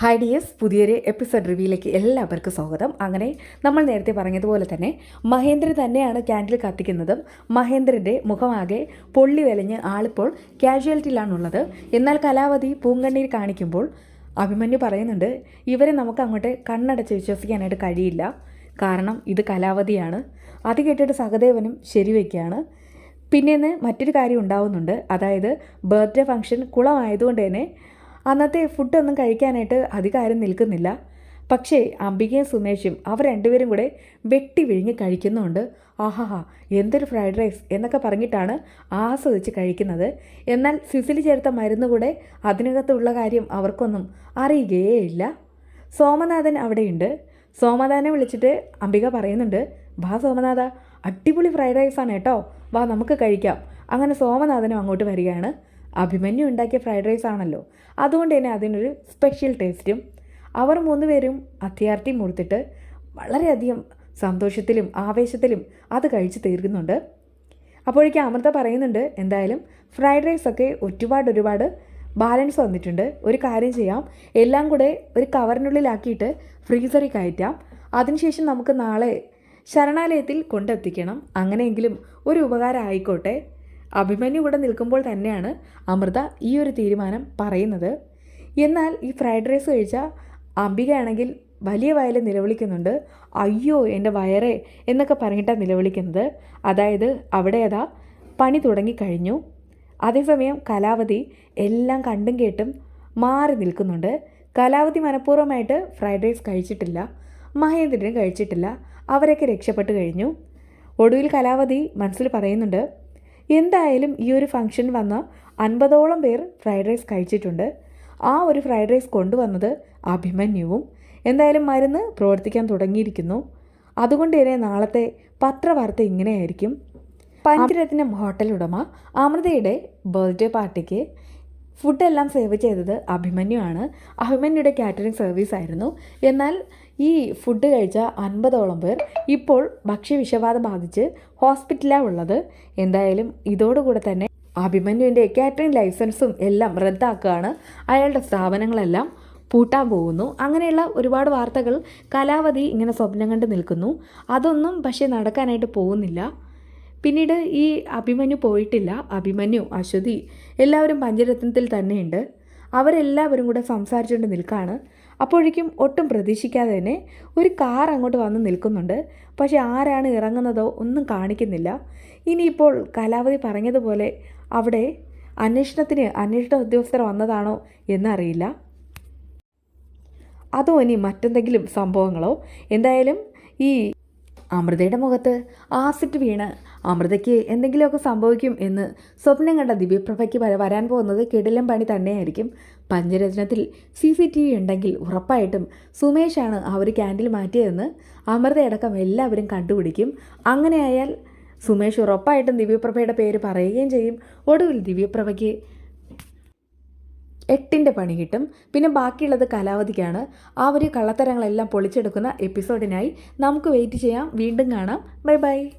Hi D S പുതിയൊരു episode റിവ്യൂയിലേക്ക് എല്ലാവർക്കും സ്വാഗതം. അങ്ങനെ നമ്മൾ നേരത്തെ പറഞ്ഞതുപോലെ തന്നെ മഹേന്ദ്ര തന്നെയാണ് ക്യാൻഡിൽ കത്തിക്കുന്നതും. മഹേന്ദ്രന്റെ മുഖമാകെ പൊള്ളി വലിഞ്ഞ് ആളിപ്പോൾ കാഷ്വാലിറ്റിയിലാണുള്ളത് എന്നാൽ കലാവതി പൂങ്കണ്ണീർ കാണിക്കുമ്പോൾ അഭിമന്യു പറയുന്നുണ്ട് ഇവരെ നമുക്ക് അങ്ങോട്ട് കണ്ണടച്ച് വിശ്വസിക്കാനായിട്ട് കഴിയില്ല. കാരണം ഇത് കലാവതിയാണ്. അത് കേട്ടിട്ട് സഹദേവനും ശരിവെക്കുകയാണ്. പിന്നെ മറ്റൊരു കാര്യം ഉണ്ടാവുന്നുണ്ട്. അതായത് ബർത്ത്ഡേ ഫംഗ്ഷൻ കുളമായതുകൊണ്ട് തന്നെ അന്നത്തെ ഫുഡൊന്നും കഴിക്കാനായിട്ട് അധികാരം നിൽക്കുന്നില്ല. പക്ഷേ അംബികയും സുമേഷും അവർ രണ്ടുപേരും കൂടെ വെട്ടി വിഴുങ്ങി കഴിക്കുന്നുണ്ട്. ആഹാഹാ എന്തൊരു ഫ്രൈഡ് റൈസ് എന്നൊക്കെ പറഞ്ഞിട്ടാണ് ആസ്വദിച്ച് കഴിക്കുന്നത്. എന്നാൽ സിസിലി ചേർത്ത മരുന്ന് കൂടെ അതിനകത്തുള്ള കാര്യം അവർക്കൊന്നും അറിയുകയേ ഇല്ല സോമനാഥൻ അവിടെയുണ്ട്. സോമനാഥനെ വിളിച്ചിട്ട് അംബിക പറയുന്നുണ്ട് വാ സോമനാഥ അടിപൊളി ഫ്രൈഡ് റൈസാണ് കേട്ടോ. വാ നമുക്ക് കഴിക്കാം. അങ്ങനെ സോമനാഥനും അങ്ങോട്ട് വരികയാണ്. അഭിമന്യു ഉണ്ടാക്കിയ ഫ്രൈഡ് റൈസ് ആണല്ലോ. അതുകൊണ്ട് തന്നെ അതിനൊരു സ്പെഷ്യൽ ടേസ്റ്റും അവർ മൂന്നുപേരും അത്യാർത്തി മുറിത്തിട്ട് വളരെയധികം സന്തോഷത്തിലും ആവേശത്തിലും അത് കഴിച്ച് തീർക്കുന്നുണ്ട്. അപ്പോഴേക്കും അമൃത പറയുന്നുണ്ട് എന്തായാലും ഫ്രൈഡ് റൈസ് ഒക്കെ ഒരുപാട് ഒരുപാട് ബാലൻസ് വന്നിട്ടുണ്ട്. ഒരു കാര്യം ചെയ്യാം. എല്ലാം കൂടെ ഒരു കവറിനുള്ളിലാക്കിയിട്ട് ഫ്രീസറിൽ കയറ്റാം. അതിനുശേഷം നമുക്ക് നാളെ ശരണാലയത്തിൽ കൊണ്ടെത്തിക്കണം. അങ്ങനെയെങ്കിലും ഒരു ഉപകാരം ആയിക്കോട്ടെ. അഭിമന്യു ഇവിടെ നിൽക്കുമ്പോൾ തന്നെയാണ് അമൃത ഈ ഒരു തീരുമാനം പറയുന്നത്. എന്നാൽ ഈ ഫ്രൈഡ് റൈസ് കഴിച്ച അംബികയാണെങ്കിൽ വലിയ വയൽ നിലവിളിക്കുന്നുണ്ട്. അയ്യോ എന്റെ വയറെ എന്നൊക്കെ പറഞ്ഞിട്ടാണ് നിലവിളിക്കുന്നത്. അതായത് അവിടെ അതാ പണി തുടങ്ങിക്കഴിഞ്ഞു അതേസമയം കലാവതി എല്ലാം കണ്ടും കേട്ടും മാറി നിൽക്കുന്നുണ്ട്. കലാവതി മനഃപൂർവമായിട്ട് ഫ്രൈഡ് റൈസ് കഴിച്ചിട്ടില്ല മഹേന്ദ്രനും കഴിച്ചിട്ടില്ല. അവരൊക്കെ രക്ഷപ്പെട്ട് കഴിഞ്ഞു. ഒടുവിൽ കലാവതി മനസ്സിൽ പറയുന്നുണ്ട് എന്തായാലും ഈ ഒരു ഫംഗ്ഷൻ വന്ന അൻപതോളം പേർ ഫ്രൈഡ് റൈസ് കഴിച്ചിട്ടുണ്ട്. ആ ഒരു ഫ്രൈഡ് റൈസ് കൊണ്ടുവന്നത് അഭിമന്യുവും. എന്തായാലും മരുന്ന് പ്രവർത്തിക്കാൻ തുടങ്ങിയിരിക്കുന്നു. അതുകൊണ്ട് തന്നെ നാളത്തെ പത്രവാർത്ത ഇങ്ങനെയായിരിക്കും. പഞ്ചരത്നം ഹോട്ടൽ ഉടമ അമൃതയുടെ ബർത്ത്ഡേ പാർട്ടിക്ക് ഫുഡെല്ലാം സേവ് ചെയ്തത് അഭിമന്യു ആണ്. അഭിമന്യുടെ കാറ്ററിംഗ് സർവീസ് ആയിരുന്നു. എന്നാൽ ഈ ഫുഡ് കഴിച്ച അൻപതോളം പേർ ഇപ്പോൾ ഭക്ഷ്യവിഷബാധ ബാധിച്ച് ഹോസ്പിറ്റലാണ് ഉള്ളത്. എന്തായാലും ഇതോടുകൂടെ തന്നെ അഭിമന്യുവിന്റെ കാറ്ററിംഗ് ലൈസൻസും എല്ലാം റദ്ദാക്കുകയാണ്. അയാളുടെ സ്ഥാപനങ്ങളെല്ലാം പൂട്ടാൻ പോകുന്നു. അങ്ങനെയുള്ള ഒരുപാട് വാർത്തകൾ കലാവധി ഇങ്ങനെ സ്വപ്നം കണ്ട് നിൽക്കുന്നു. അതൊന്നും പക്ഷേ നടക്കാനായിട്ട് പോകുന്നില്ല. പിന്നീട് ഈ അഭിമന്യു പോയിട്ടില്ല. അഭിമന്യു അശ്വതി എല്ലാവരും പഞ്ചരത്നത്തിൽ തന്നെയുണ്ട്. അവരെല്ലാവരും കൂടെ സംസാരിച്ചുകൊണ്ട് നിൽക്കുകയാണ് അപ്പോഴേക്കും ഒട്ടും പ്രതീക്ഷിക്കാതെ തന്നെ ഒരു കാർ അങ്ങോട്ട് വന്ന് നിൽക്കുന്നുണ്ട്. പക്ഷേ ആരാണ് ഇറങ്ങുന്നതോ ഒന്നും കാണിക്കുന്നില്ല. ഇനിയിപ്പോൾ കലാവധി പറഞ്ഞതുപോലെ അവിടെ അന്വേഷണത്തിന് അന്വേഷണ ഉദ്യോഗസ്ഥർ വന്നതാണോ എന്നറിയില്ല. അതോ ഇനി മറ്റെന്തെങ്കിലും സംഭവങ്ങളോ? എന്തായാലും ഈ അമൃതയുടെ മുഖത്ത് ആസിഡ് വീണ് അമൃതയ്ക്ക് എന്തെങ്കിലുമൊക്കെ സംഭവിക്കും എന്ന് സ്വപ്നം കണ്ട ദിവ്യപ്രഭയ്ക്ക് വര- വരാൻ പോകുന്നത് കിടിലം പണി തന്നെയായിരിക്കും. പഞ്ചരത്നത്തിൽ സി സി ടി വി ഉണ്ടെങ്കിൽ ഉറപ്പായിട്ടും സുമേഷാണ് ഒരു ക്യാൻഡിൽ മാറ്റിയതെന്ന് അമൃതയടക്കം എല്ലാവരും കണ്ടുപിടിക്കും. അങ്ങനെയായാൽ സുമേഷ് ഉറപ്പായിട്ടും ദിവ്യപ്രഭയുടെ പേര് പറയുകയും ചെയ്യും. ഒടുവിൽ ദിവ്യപ്രഭയ്ക്ക് എട്ടിന്റെ പണി കിട്ടും. പിന്നെ ബാക്കിയുള്ളത് കലാവധിക്കാണ്. ആ ഒരു കള്ളത്തരങ്ങളെല്ലാം പൊളിച്ചെടുക്കുന്ന എപ്പിസോഡിനായി നമുക്ക് വെയിറ്റ് ചെയ്യാം. വീണ്ടും കാണാം. Bye bye.